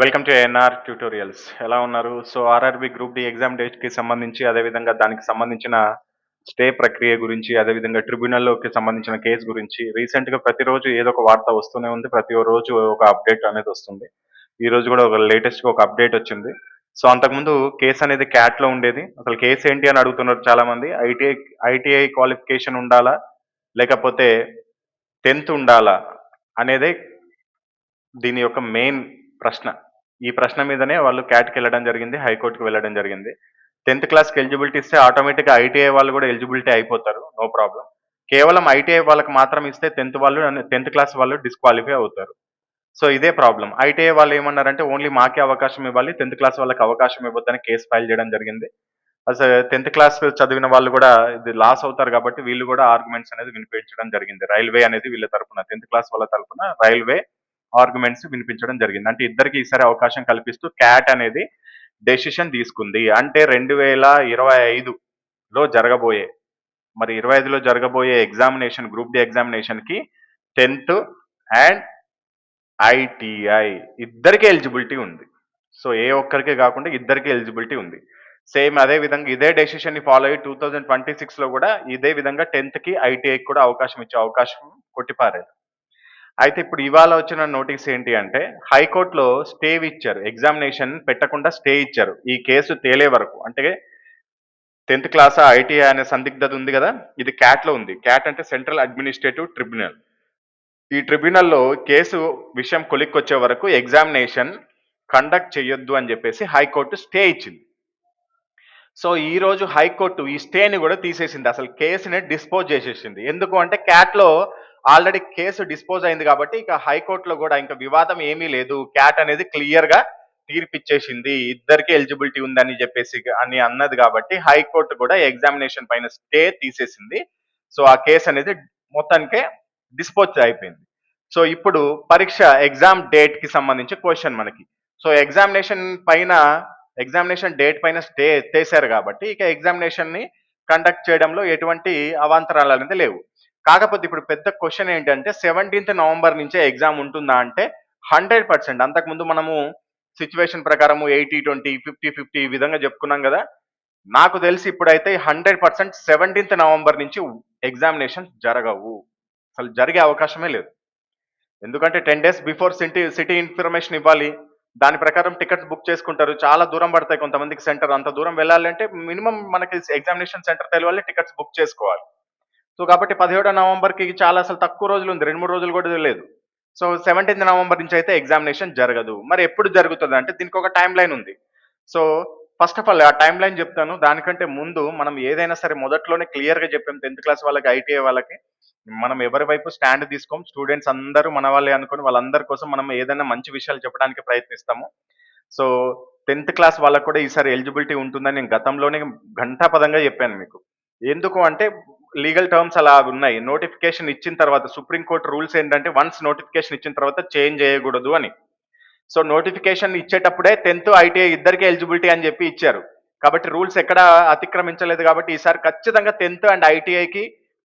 Welcome to NR tutorials ఎలా ఉన్నారు? So RRB group D exam డేట్కి సంబంధించి అదేవిధంగా దానికి సంబంధించిన స్టే ప్రక్రియ గురించి అదేవిధంగా ట్రిబ్యునల్లోకి సంబంధించిన కేసు గురించి రీసెంట్గా ప్రతిరోజు ఏదో ఒక వార్త వస్తూనే ఉంది. ప్రతి రోజు ఒక అప్డేట్ అనేది వస్తుంది. ఈ రోజు కూడా ఒక లేటెస్ట్గా ఒక అప్డేట్ వచ్చింది. సో అంతకుముందు కేసు అనేది క్యాట్లో ఉండేది. అసలు కేసు ఏంటి అని అడుగుతున్నారు చాలా మంది ఐటీఐ ఐటీఐ క్వాలిఫికేషన్ ఉండాలా? లేకపోతే టెన్త్ ఉండాలా? అనేదే దీని యొక్క మెయిన్ ప్రశ్న. ఈ ప్రశ్న మీదనే వాళ్ళు క్యాట్కి వెళ్ళడం జరిగింది హైకోర్టుకి వెళ్ళడం జరిగింది. టెన్త్ క్లాస్కి ఎలిజిబిలిటీ ఇస్తే ఆటోమేటిక్గా ఐటీఐ వాళ్ళు కూడా ఎలిజిబిలిటీ అయిపోతారు నో ప్రాబ్లం. కేవలం ఐటీఐ వాళ్ళకి మాత్రం ఇస్తే టెన్త్ వాళ్ళు టెన్త్ క్లాస్ వాళ్ళు డిస్క్వాలిఫై అవుతారు. సో ఇదే ప్రాబ్లం. ఐటీఐ వాళ్ళు ఏమన్నారంటే ఓన్లీ మాకే అవకాశం ఇవ్వాలి టెన్త్ క్లాస్ వాళ్ళకి అవకాశం ఇవ్వద్దని కేసు ఫైల్ చేయడం జరిగింది. అసలు టెన్త్ క్లాస్ చదివిన వాళ్ళు కూడా ఇది లాస్ అవుతారు కాబట్టి వీళ్ళు కూడా ఆర్గ్యుమెంట్స్ అనేది వినిపించడం జరిగింది. రైల్వే అనేది వీళ్ళ తరపున టెన్త్ క్లాస్ వాళ్ళ తరపున రైల్వే ఆర్గ్యుమెంట్స్ వినిపించడం జరిగింది. అంటే ఇద్దరికి ఈసారి అవకాశం కల్పిస్తూ క్యాట్ అనేది డెసిషన్ తీసుకుంది. అంటే రెండు వేల ఇరవై ఐదులో జరగబోయే మరి ఇరవై ఐదులో జరగబోయే ఎగ్జామినేషన్ గ్రూప్ డి ఎగ్జామినేషన్కి టెన్త్ అండ్ ఐటీఐ ఇద్దరికి ఎలిజిబిలిటీ ఉంది. సో ఏ ఒక్కరికి కాకుండా ఇద్దరికి ఎలిజిబిలిటీ ఉంది. సేమ్ అదే విధంగా ఇదే డెసిషన్ని ఫాలో అయ్యి టూ థౌజండ్ ట్వంటీ సిక్స్లో కూడా ఇదే విధంగా టెన్త్కి ఐటీఐకి కూడా అవకాశం ఇచ్చే అవకాశం కొట్టిపారారు అయితే ఇప్పుడు ఇవాళ వచ్చిన నోటీస్ ఏంటి అంటే హైకోర్టులో స్టే ఇచ్చారు ఎగ్జామినేషన్ పెట్టకుండా స్టే ఇచ్చారు. ఈ కేసు తేలే వరకు. అంటే టెన్త్ క్లాస్ ఐటీఐ అనే సందిగ్ధత ఉంది కదా? ఇది క్యాట్లో ఉంది. క్యాట్ అంటే సెంట్రల్ అడ్మినిస్ట్రేటివ్ ట్రిబ్యునల్. ఈ ట్రిబ్యునల్లో కేసు విషయం కొలిక్కొచ్చే వరకు ఎగ్జామినేషన్ కండక్ట్ చేయొద్దు అని చెప్పేసి హైకోర్టు స్టే ఇచ్చింది. సో ఈ రోజు హైకోర్టు ఈ స్టేని కూడా తీసేసింది. అసలు కేసుని డిస్పోజ్ చేసేసింది. ఎందుకు అంటే క్యాట్లో ఆల్రెడీ కేసు డిస్పోజ్ అయింది కాబట్టి ఇక హైకోర్టులో కూడా ఇంకా వివాదం ఏమీ లేదు. క్యాట్ అనేది క్లియర్గా తీర్పిచ్చేసింది. ఇద్దరికి ఎలిజిబిలిటీ ఉందని చెప్పేసి అని అన్నది కాబట్టి హైకోర్టు కూడా ఎగ్జామినేషన్ పైన స్టే తీసేసింది. సో ఆ కేసు అనేది మొత్తానికే డిస్పోజ్ అయిపోయింది. సో ఇప్పుడు పరీక్ష ఎగ్జామ్ డేట్కి సంబంధించి క్వశ్చన్ మనకి. సో ఎగ్జామినేషన్ పైన ఎగ్జామినేషన్ డేట్ పైన స్టే చేశారు కాబట్టి ఇక ఎగ్జామినేషన్ని కండక్ట్ చేయడంలో ఎటువంటి అవాంతరాలు అనేది లేవు. కాకపోతే ఇప్పుడు పెద్ద క్వశ్చన్ ఏంటంటే సెవెంటీన్త్ నవంబర్ నుంచే ఎగ్జామ్ ఉంటుందా అంటే హండ్రెడ్ పర్సెంట్. అంతకుముందు మనము సిచ్యువేషన్ ప్రకారము ఎయిటీ ట్వంటీ ఫిఫ్టీ ఫిఫ్టీ ఈ విధంగా చెప్పుకున్నాం కదా. నాకు తెలిసి ఇప్పుడైతే హండ్రెడ్ పర్సెంట్ సెవెంటీన్త్ నవంబర్ నుంచి ఎగ్జామినేషన్ జరగవు. అసలు జరిగే అవకాశమే లేదు. ఎందుకంటే ten days before city city information ఇవ్వాలి. దాని ప్రకారం టికెట్స్ బుక్ చేసుకుంటారు. చాలా దూరం పడతాయి కొంతమందికి సెంటర్. అంత దూరం వెళ్ళాలంటే మినిమం మనకి ఎగ్జామినేషన్ సెంటర్ తెలియాలి టికెట్స్ బుక్ చేసుకోవాలి. సో కాబట్టి పదిహేడో నవంబర్కి చాలా అసలు తక్కువ రోజులు ఉంది. రెండు మూడు రోజులు కూడా లేదు. సో సెవెంటీన్త్ నవంబర్ నుంచి అయితే ఎగ్జామినేషన్ జరగదు. మరి ఎప్పుడు జరుగుతుంది అంటే దీనికి ఒక టైం లైన్ ఉంది. సో ఫస్ట్ ఆఫ్ ఆల్ ఆ టైం లైన్ చెప్తాను. దానికంటే ముందు మనం ఏదైనా సరే మొదట్లోనే క్లియర్గా చెప్పాం టెన్త్ క్లాస్ వాళ్ళకి ఐటీఐ వాళ్ళకి. మనం ఎవరి వైపు స్టాండ్ తీసుకోం స్టూడెంట్స్ అందరూ మన వాళ్ళే అనుకుని వాళ్ళందరి కోసం మనం ఏదైనా మంచి విషయాలు చెప్పడానికి ప్రయత్నిస్తాము. సో టెన్త్ క్లాస్ వాళ్ళకు కూడా ఈసారి ఎలిజిబిలిటీ ఉంటుందని నేను గతంలోనే ఘంటాపదంగా చెప్పాను మీకు. ఎందుకు అంటే లీగల్ టర్మ్స్ అలా ఉన్నాయి. నోటిఫికేషన్ ఇచ్చిన తర్వాత సుప్రీంకోర్టు రూల్స్ ఏంటంటే వన్స్ నోటిఫికేషన్ ఇచ్చిన తర్వాత చేంజ్ చేయకూడదు అని. సో నోటిఫికేషన్ ఇచ్చేటప్పుడే టెన్త్ ఐటీఐ ఇద్దరికి ఎలిజిబిలిటీ అని చెప్పి ఇచ్చారు. కాబట్టి రూల్స్ ఎక్కడ అతిక్రమించలేదు కాబట్టి ఈసారి ఖచ్చితంగా టెన్త్ అండ్ ఐటీఐకి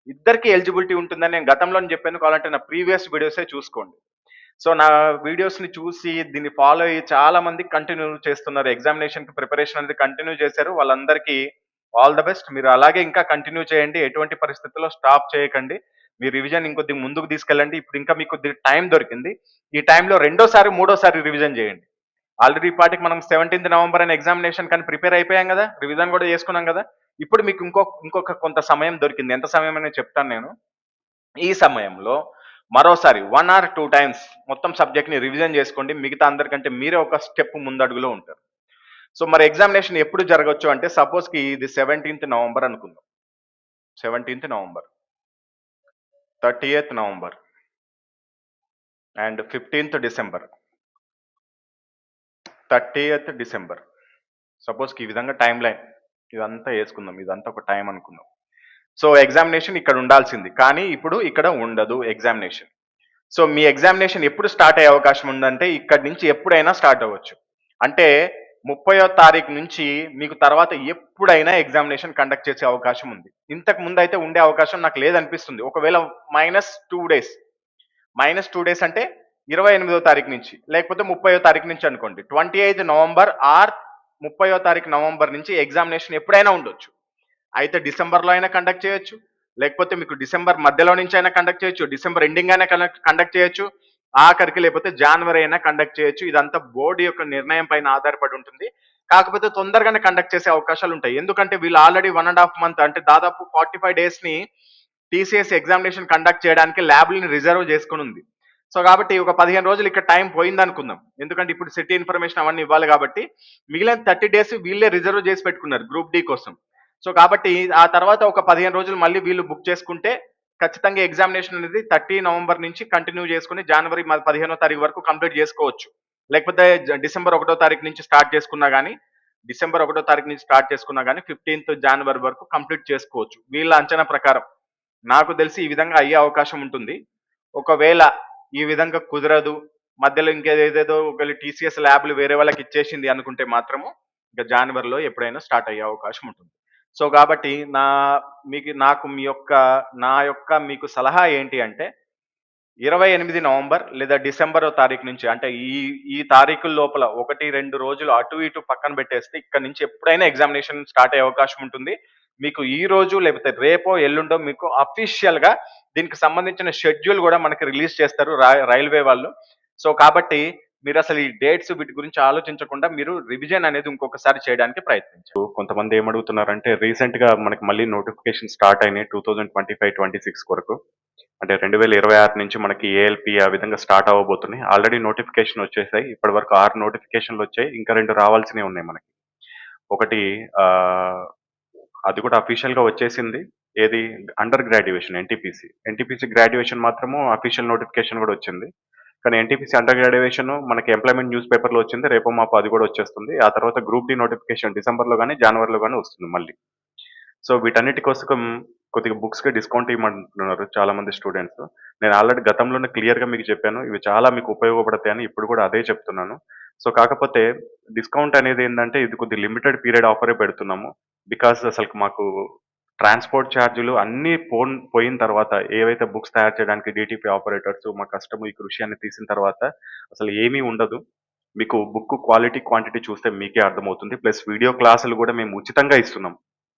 ఇద్దరికి ఎలిజిబిలిటీ ఉంటుందని నేను గతంలో చెప్పాను కావాలంటే నా ప్రీవియస్ వీడియోసే చూసుకోండి. సో నా వీడియోస్ని చూసి దీన్ని ఫాలో అయ్యి చాలా మంది కంటిన్యూ చేస్తున్నారు. ఎగ్జామినేషన్కి ప్రిపరేషన్ అనేది కంటిన్యూ చేశారు. వాళ్ళందరికీ ఆల్ ద బెస్ట్. మీరు అలాగే ఇంకా కంటిన్యూ చేయండి. ఎటువంటి పరిస్థితుల్లో స్టాప్ చేయకండి. మీ రివిజన్ ఇంకొద్ది ముందుకు తీసుకెళ్ళండి. ఇప్పుడు ఇంకా మీకు టైం దొరికింది. ఈ టైంలో రెండోసారి మూడోసారి రివిజన్ చేయండి. ఆల్రెడీ పాటికి మనం సెవెంటీన్త్ నవంబర్ అని ఎగ్జామినేషన్ కానీ ప్రిపేర్ అయిపోయాం కదా రివిజన్ కూడా చేసుకున్నాం కదా. ఇప్పుడు మీకు ఇంకో ఇంకొక కొంత సమయం దొరికింది. ఎంత సమయం అనేది చెప్తాను నేను. ఈ సమయంలో మరోసారి వన్ ఆర్ టూ టైమ్స్ మొత్తం సబ్జెక్ట్ని రివిజన్ చేసుకోండి. మిగతా అందరికంటే మీరే ఒక స్టెప్ ముందడుగులో ఉంటారు. సో మరి ఎగ్జామినేషన్ ఎప్పుడు జరగచ్చు అంటే సపోజ్కి ఇది సెవెంటీన్త్ నవంబర్ అనుకుందాం. Seventeenth November thirtieth November and fifteenth December thirtieth December. సపోజ్కి ఈ విధంగా టైం లైన్ ఇదంతా వేసుకుందాం. ఇదంతా ఒక టైం అనుకుందాం. సో ఎగ్జామినేషన్ ఇక్కడ ఉండాల్సింది. కానీ ఇప్పుడు ఇక్కడ ఉండదు ఎగ్జామినేషన్. సో మీ ఎగ్జామినేషన్ ఎప్పుడు స్టార్ట్ అయ్యే అవకాశం ఉందంటే ఇక్కడి నుంచి ఎప్పుడైనా స్టార్ట్ అవ్వచ్చు. అంటే ముప్పయో తారీఖు నుంచి మీకు తర్వాత ఎప్పుడైనా ఎగ్జామినేషన్ కండక్ట్ చేసే అవకాశం ఉంది. ఇంతకు ముందు అయితే ఉండే అవకాశం నాకు లేదనిపిస్తుంది. ఒకవేళ minus two days. Minus two days అంటే ఇరవై ఎనిమిదో తారీఖు నుంచి లేకపోతే ముప్పయో తారీఖు నుంచి అనుకోండి. ట్వంటీ ఎయిత్ నవంబర్ ఆర్ ముప్పయో తారీఖు నవంబర్ నుంచి ఎగ్జామినేషన్ ఎప్పుడైనా ఉండొచ్చు. అయితే డిసెంబర్లో అయినా కండక్ట్ చేయొచ్చు లేకపోతే మీకు డిసెంబర్ మధ్యలో నుంచి అయినా కండక్ట్ చేయొచ్చు డిసెంబర్ ఎండింగ్ అయినా కండక్ట్ చేయొచ్చు ఆఖరికి లేకపోతే జనవరి అయినా కండక్ట్ చేయొచ్చు. ఇదంతా బోర్డు యొక్క నిర్ణయం పైన ఆధారపడి ఉంటుంది. కాకపోతే తొందరగానే కండక్ట్ చేసే అవకాశాలు ఉంటాయి. ఎందుకంటే వీళ్ళు already one and half month అంటే దాదాపు ఫార్టీ ఫైవ్ డేస్ని టీసీఎస్ ఎగ్జామినేషన్ కండక్ట్ చేయడానికి ల్యాబ్ని రిజర్వ్ చేసుకుని ఉంది. సో కాబట్టి ఒక పదిహేను రోజులు ఇక్కడ టైం పోయింది అనుకుందాం ఎందుకంటే ఇప్పుడు సిటీ ఇన్ఫర్మేషన్ అవన్నీ ఇవ్వాలి కాబట్టి మిగిలిన థర్టీ డేస్ వీళ్ళే రిజర్వ్ చేసి పెట్టుకున్నారు గ్రూప్ డి కోసం. సో కాబట్టి ఆ తర్వాత ఒక పదిహేను రోజులు మళ్ళీ వీళ్ళు బుక్ చేసుకుంటే ఖచ్చితంగా ఎగ్జామినేషన్ అనేది థర్టీ నవంబర్ నుంచి కంటిన్యూ చేసుకుని జనవరి పదిహేనో తారీఖు వరకు కంప్లీట్ చేసుకోవచ్చు. లేకపోతే డిసెంబర్ ఒకటో తారీఖు నుంచి స్టార్ట్ చేసుకున్నా కానీ డిసెంబర్ ఒకటో తారీఖు నుంచి స్టార్ట్ చేసుకున్నా కానీ ఫిఫ్టీన్త్ జనవరి వరకు కంప్లీట్ చేసుకోవచ్చు. వీళ్ళ అంచనా ప్రకారం. నాకు తెలిసి ఈ విధంగా అయ్యే అవకాశం ఉంటుంది. ఒకవేళ ఈ విధంగా కుదరదు. మధ్యలో ఇంకేదేదో ఒకవేళ టీసీఎస్ ల్యాబ్లు వేరే వాళ్ళకి ఇచ్చేసింది అనుకుంటే మాత్రము ఇంకా జనవరిలో ఎప్పుడైనా స్టార్ట్ అయ్యే అవకాశం ఉంటుంది. సో కాబట్టి నా మీకు నాకు మీ యొక్క నా యొక్క మీకు సలహా ఏంటి అంటే ఇరవై ఎనిమిది నవంబర్ లేదా డిసెంబర్ తారీఖు నుంచి అంటే ఈ ఈ తారీఖుల లోపల ఒకటి రెండు రోజులు అటు ఇటు పక్కన పెట్టేస్తే ఇక్కడ నుంచి ఎప్పుడైనా ఎగ్జామినేషన్ స్టార్ట్ అయ్యే అవకాశం ఉంటుంది. మీకు ఈ రోజు లేకపోతే రేపో ఎల్లుండో మీకు అఫీషియల్గా దీనికి సంబంధించిన షెడ్యూల్ కూడా మనకి రిలీజ్ చేస్తారు రైల్వే వాళ్ళు. సో కాబట్టి మీరు అసలు ఈ డేట్స్ వీటి గురించి ఆలోచించకుండా మీరు రివిజన్ అనేది ఇంకొకసారి చేయడానికి ప్రయత్నించారు కొంతమంది ఏమడుగుతున్నారంటే రీసెంట్గా మనకి మళ్ళీ నోటిఫికేషన్ స్టార్ట్ అయినాయి two thousand twenty five twenty six వరకు అంటే రెండు వేల ఇరవై ఆరు నుంచి మనకి ఏఎల్పి ఆ విధంగా స్టార్ట్ అవ్వబోతున్నాయి. ఆల్రెడీ నోటిఫికేషన్ వచ్చేసాయి. ఇప్పటి వరకు ఆరు నోటిఫికేషన్లు వచ్చాయి. ఇంకా రెండు రావాల్సినవి ఉన్నాయి మనకి. ఒకటి అది కూడా అఫీషియల్గా వచ్చేసింది. ఏది? Under graduation NTPC NTPC graduation మాత్రము అఫీషియల్ నోటిఫికేషన్ కూడా వచ్చింది. కానీ ఎన్టీపీసీ అండర్ గ్రాడ్యుయేషన్ మనకి ఎంప్లాయ్మెంట్ న్యూస్ పేపర్లో వచ్చింది. రేపు మాపు అది కూడా వచ్చేస్తుంది. ఆ తర్వాత గ్రూప్ డి నోటిఫికేషన్ డిసెంబర్లో కానీ జనవరిలో కానీ వస్తుంది మళ్ళీ. సో వీటన్నిటి కోసం కొద్దిగా బుక్స్కి డిస్కౌంట్ ఇవ్వమంటున్నారు చాలా మంది స్టూడెంట్స్ నేను ఆల్రెడీ గతంలోనే క్లియర్గా మీకు చెప్పాను. ఇవి చాలా మీకు ఉపయోగపడతాయని ఇప్పుడు కూడా అదే చెప్తున్నాను. సో కాకపోతే డిస్కౌంట్ అనేది ఏంటంటే ఇది కొద్ది లిమిటెడ్ పీరియడ్ ఆఫరే పెడుతున్నాము. బికాస్ అసలు మాకు ట్రాన్స్పోర్ట్ ఛార్జీలు అన్నీ పోన్ పోయిన తర్వాత ఏవైతే బుక్స్ తయారు చేయడానికి డిటిపి ఆపరేటర్స్ మా కష్టము ఈ కృషి అని తీసిన తర్వాత అసలు ఏమీ ఉండదు. మీకు బుక్ క్వాలిటీ క్వాంటిటీ చూస్తే మీకే అర్థమవుతుంది. ప్లస్ వీడియో క్లాసులు కూడా మేము ఉచితంగా ఇస్తున్నాం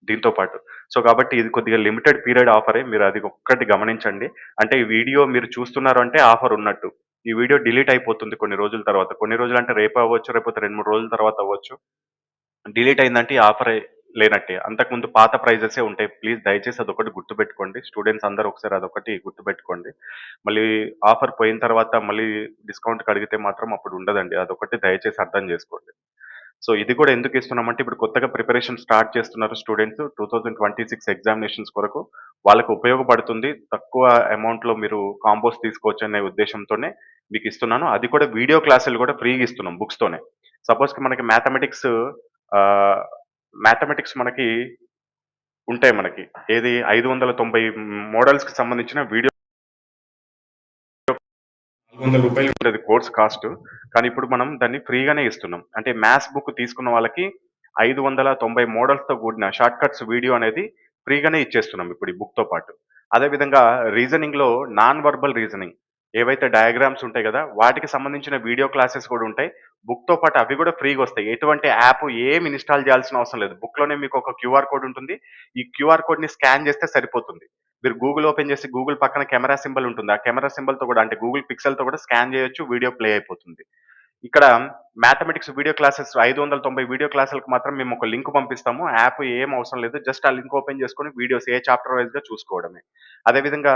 దీంతో పాటు. సో కాబట్టి ఇది కొద్దిగా లిమిటెడ్ పీరియడ్ ఆఫరే. మీరు అది ఒక్కటి గమనించండి. అంటే ఈ వీడియో మీరు చూస్తున్నారు అంటే ఆఫర్ ఉన్నట్టు. ఈ వీడియో డిలీట్ అయిపోతుంది కొన్ని రోజుల తర్వాత. కొన్ని రోజులు అంటే రేపు అవ్వచ్చు రేపు రెండు మూడు రోజుల తర్వాత అవ్వచ్చు. డిలీట్ అయిందంటే ఈ ఆఫర్ లేనట్టే. అంతకుముందు పాత ప్రైజెసే ఉంటాయి. ప్లీజ్ దయచేసి అదొకటి గుర్తుపెట్టుకోండి. స్టూడెంట్స్ అందరూ ఒకసారి అదొకటి గుర్తుపెట్టుకోండి. మళ్ళీ ఆఫర్ పోయిన తర్వాత మళ్ళీ డిస్కౌంట్ అడిగితే మాత్రం అప్పుడు ఉండదండి. అదొకటి దయచేసి అర్థం చేసుకోండి. సో ఇది కూడా ఎందుకు ఇస్తున్నామంటే ఇప్పుడు కొత్తగా ప్రిపరేషన్ స్టార్ట్ చేస్తున్నారు students. Two thousand twenty six examinations కొరకు వాళ్ళకు ఉపయోగపడుతుంది. తక్కువ అమౌంట్లో మీరు కాంబోస్ తీసుకోవచ్చు అనే ఉద్దేశంతోనే మీకు ఇస్తున్నాను. అది కూడా వీడియో క్లాసులు కూడా ఫ్రీగా ఇస్తున్నాం బుక్స్తోనే సపోజ్కి సపోజ్ మనకి మ్యాథమెటిక్స్ మ్యాథమెటిక్స్ మనకి ఉంటాయి మనకి. ఏది ఐదు వందల తొంభై మోడల్స్కి సంబంధించిన వీడియో వందల రూపాయలు ఉంటుంది కోర్స్ కాస్ట్. కానీ ఇప్పుడు మనం దాన్ని ఫ్రీగానే ఇస్తున్నాం. అంటే మ్యాథ్స్ బుక్ తీసుకున్న వాళ్ళకి ఐదు వందల తొంభై మోడల్స్తో కూడిన షార్ట్ కట్స్ వీడియో అనేది ఫ్రీగానే ఇచ్చేస్తున్నాం ఇప్పుడు ఈ బుక్తో పాటు. అదేవిధంగా రీజనింగ్లో నాన్ వర్బల్ రీజనింగ్. ఏవైతే డయాగ్రామ్స్ ఉంటాయి కదా వాటికి సంబంధించిన వీడియో క్లాసెస్ కూడా ఉంటాయి. బుక్తో పాటు అవి కూడా ఫ్రీగా వస్తాయి. ఎటువంటి యాప్ ఏమి ఇన్స్టాల్ చేయాల్సిన అవసరం లేదు. బుక్లోనే మీకు ఒక క్యూఆర్ కోడ్ ఉంటుంది. ఈ క్యూఆర్ కోడ్ని స్కాన్ చేస్తే సరిపోతుంది. మీరు గూగుల్ ఓపెన్ చేసి గూగుల్ పక్కన కెమెరా సింబల్ ఉంటుంది. ఆ కెమెరా సింబల్తో కూడా అంటే గూగుల్ పిక్సెల్తో కూడా స్కాన్ చేయొచ్చు వీడియో ప్లే అయిపోతుంది. ఇక్కడ మ్యాథమెటిక్స్ వీడియో క్లాసెస్ ఐదు వందల తొంభై వీడియో క్లాసులకు మాత్రం మేము ఒక లింక్ పంపిస్తాము. యాప్ ఏం అవసరం లేదు. జస్ట్ ఆ లింక్ ఓపెన్ చేసుకొని వీడియోస్ ఏ చాప్టర్ వైజ్గా చూసుకోవడమే. అదేవిధంగా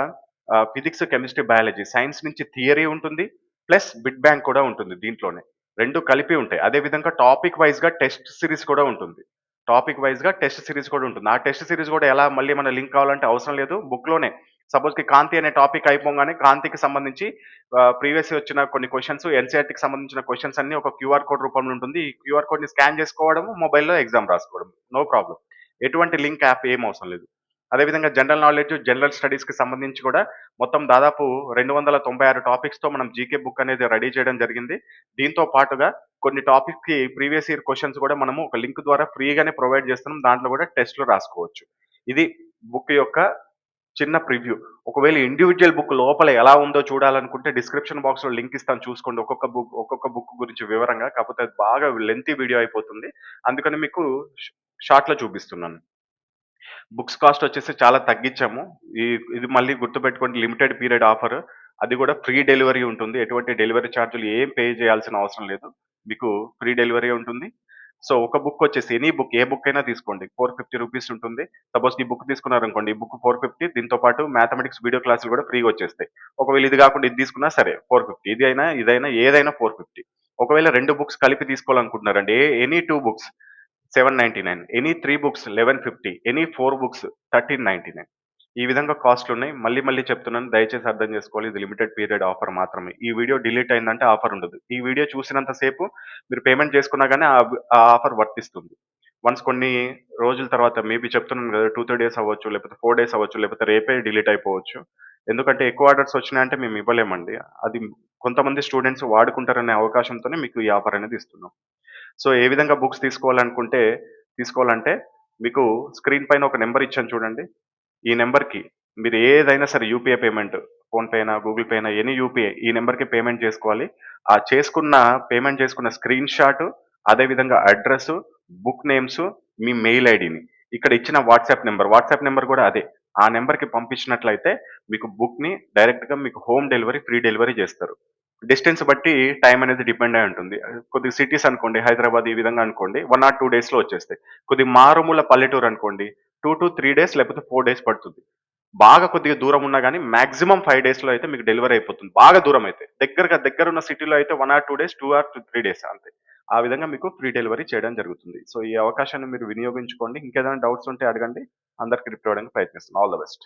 ఫిజిక్స్ కెమిస్ట్రీ బయాలజీ సైన్స్ నుంచి థియరీ ఉంటుంది ప్లస్ బిట్ బ్యాంక్ కూడా ఉంటుంది దీంట్లోనే. రెండు కలిపి ఉంటాయి. అదేవిధంగా టాపిక్ వైజ్గా టెస్ట్ సిరీస్ కూడా ఉంటుంది. టాపిక్ వైజ్గా టెస్ట్ సిరీస్ కూడా ఉంటుంది. ఆ టెస్ట్ సిరీస్ కూడా ఎలా మళ్ళీ మన లింక్ కావాలంటే అవసరం లేదు. బుక్లోనే. సపోజ్కి కాంతి అనే టాపిక్ అయిపోగానే కాంతికి సంబంధించి ప్రీవియస్ వచ్చిన కొన్ని క్వశ్చన్స్ ఎన్సీఆర్టీకి సంబంధించిన క్వశ్చన్స్ అన్ని ఒక క్యూఆర్ కోడ్ రూపంలో ఉంటుంది. ఈ క్యూఆర్ కోడ్ని స్కాన్ చేసుకోవడము మొబైల్లో ఎగ్జామ్ రాసుకోవడం నో ప్రాబ్లం. ఎటువంటి లింక్ యాప్ ఏం అవసరం లేదు. అదేవిధంగా జనరల్ నాలెడ్జ్ జనరల్ స్టడీస్కి సంబంధించి కూడా మొత్తం దాదాపు రెండు వందల తొంభై ఆరు టాపిక్స్తో మనం జీకే బుక్ అనేది రెడీ చేయడం జరిగింది దీంతో పాటుగా కొన్ని టాపిక్కి ప్రీవియస్ ఇయర్ క్వశ్చన్స్ కూడా మనము ఒక లింక్ ద్వారా ఫ్రీగానే ప్రొవైడ్ చేస్తున్నాం దాంట్లో కూడా టెస్ట్లు రాసుకోవచ్చు ఇది బుక్ యొక్క చిన్న ప్రివ్యూ. ఒకవేళ ఇండివిజువల్ బుక్ లోపల ఎలా ఉందో చూడాలనుకుంటే డిస్క్రిప్షన్ బాక్స్‌లో లింక్ ఇస్తాను చూసుకోండి. ఒక్కొక్క బుక్ ఒక్కొక్క బుక్ గురించి వివరంగా. కాకపోతే బాగా లెంతీ వీడియో అయిపోతుంది. అందుకని మీకు షార్ట్‌లో చూపిస్తున్నాను. బుక్స్ కాస్ట్ వచ్చేసి చాలా తగ్గించాము. ఈ ఇది మళ్ళీ గుర్తుపెట్టుకోండి లిమిటెడ్ పీరియడ్ ఆఫర్. అది కూడా ఫ్రీ డెలివరీ ఉంటుంది. ఎటువంటి డెలివరీ చార్జ్‌లు ఏం పే చేయాల్సిన అవసరం లేదు. మీకు ఫ్రీ డెలివరీ ఉంటుంది. సో, ఒక బుక్ వచ్చేసి ఎనీ బుక్ ఏ బుక్ అయినా తీసుకోండి. ఫోర్ ఫిఫ్టీ రూపీస్ ఉంటుంది. సపోజ్ ఈ బుక్ తీసుకున్నారనుకోండి. ఈ బుక్ 450 దీంతో పాటు మ్యాథమెటిక్స్ వీడియో క్లాసులు కూడా ఫ్రీగా వచ్చేస్తాయి. ఒకవేళ ఇది కాకుండా ఇది తీసుకున్నా సరే 450 ఇది అయినా, ఇదైనా ఏదైనా 450 ఒకవేళ రెండు బుక్స్ కలిపి తీసుకోవాలనుకుంటున్నారండి. ఏ any two books 799 any three books 1150 any four books 1399 ఈ విధంగా కాస్ట్‌లున్నాయి. మళ్ళీ మళ్ళీ చెప్తున్నాను. దయచేసి అర్థం చేసుకోవాలి. ఇది లిమిటెడ్ పీరియడ్ ఆఫర్ మాత్రమే. ఈ వీడియో డిలీట్ అయిందంటే ఆఫర్ ఉండదు. ఈ వీడియో చూసినంత సేపు మీరు పేమెంట్ చేసుకున్నా కానీ ఆ ఆఫర్ వర్తిస్తుంది. వన్స్ కొన్ని రోజుల తర్వాత మేబీ చెప్తున్నాను కదా! 2, 3 డేస్ అవ్వచ్చు, లేకపోతే ఫోర్ డేస్ అవ్వచ్చు, లేకపోతే రేపే డిలీట్ అయిపోవచ్చు. ఎందుకంటే ఎక్కువ ఆర్డర్స్ వచ్చినాయంటే మేము ఇవ్వలేమండి. అది కొంతమంది స్టూడెంట్స్ వాడుకుంటారనే అవకాశంతోనే మీకు ఈ ఆఫర్ అనేది ఇస్తున్నాం. సో, ఏ విధంగా బుక్స్ తీసుకోవాలనుకుంటే తీసుకోవాలంటే మీకు స్క్రీన్ పైన ఒక నెంబర్ ఇచ్చాను చూడండి. ఈ నెంబర్కి మీరు ఏదైనా సరే యూపీఐ పేమెంట్ ఫోన్‌పే అయినా, గూగుల్ పే అయినా ఎనీ యూపీఐ ఈ నెంబర్కి పేమెంట్ చేసుకోవాలి. ఆ చేసుకున్న పేమెంట్ చేసుకున్న స్క్రీన్ షాట్ అదే విధంగా బుక్ నేమ్స్, మీ మెయిల్ ఐడిని ఇక్కడ ఇచ్చిన వాట్సాప్ నెంబర్ వాట్సాప్ నెంబర్ కూడా అదే. ఆ నెంబర్కి పంపించినట్లయితే మీకు బుక్‌ని డైరెక్ట్‌గా మీకు హోమ్ డెలివరీ, ఫ్రీ డెలివరీ చేస్తారు. డిస్టెన్స్ బట్టి టైం అనేది డిపెండ్ అయి ఉంటుంది. కొద్దిగా సిటీస్ అనుకోండి హైదరాబాద్ ఈ విధంగా అనుకోండి వన్ ఆర్ టూ డేస్‌లో వచ్చేస్తాయి. కొద్దిగా మారుమూల పల్లెటూరు అనుకోండి 2-3 డేస్ లేకపోతే ఫోర్ డేస్ పడుతుంది. బాగా కొద్దిగా దూరం ఉన్నా కానీ మాక్సిమం ఫైవ్ డేస్‌లో అయితే మీకు డెలివరీ అయిపోతుంది. బాగా దూరం అయితే. దగ్గరగా దగ్గర ఉన్న సిటీలో అయితే one or two days, two or two three days అంతే. ఆ విధంగా మీకు ఫ్రీ డెలివరీ చేయడం జరుగుతుంది. సో, ఈ అవకాశాన్ని మీరు వినియోగించుకోండి. ఇంకేదైనా డౌట్స్ ఉంటే అడగండి. అందరికి రిప్లై ఇవ్వడానికి ప్రయత్నిస్తున్నాను ఆల్ ద బెస్ట్.